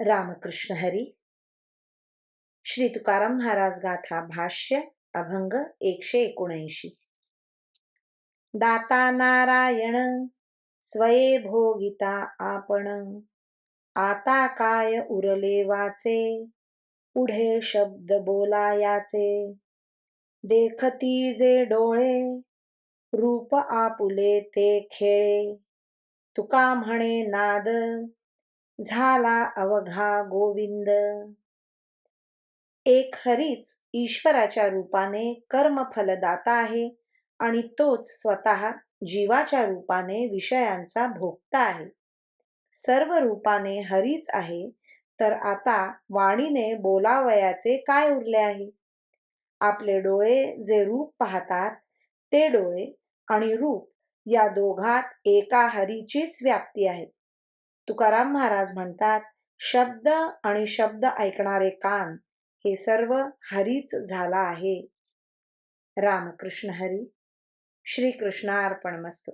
रामकृष्ण हरी। श्री तुकाराम महाराज गाथा भाष्य अभंग एकशे एकोणऐंशी। दाता नारायण स्वये भोगिता आपण। आता काय उरले वाचे? पुढे शब्द बोलायाचे। देखती जे डोळे रूप आपुले ते खेळे। तुका म्हणे नाद झाला अवघा गोविंद. एक हरीच ईश्वराच्या रूपाने कर्मफलदाता आहे आणि तोच स्वतः जीवाच्या रूपाने विषयांचा भोगता आहे. सर्व रूपाने हरीच आहे तर आता वाणीने बोलावयाचे काय उरले आहे? आपले डोळे जे रूप पाहतात ते डोळे आणि रूप या दोघात एका हरीचीच व्याप्ती आहे. तुकाराम महाराज म्हणतात शब्द आणि शब्द ऐकणारे कान हे सर्व हरीच झाला आहे. रामकृष्ण हरी. श्रीकृष्णार्पण मस्तू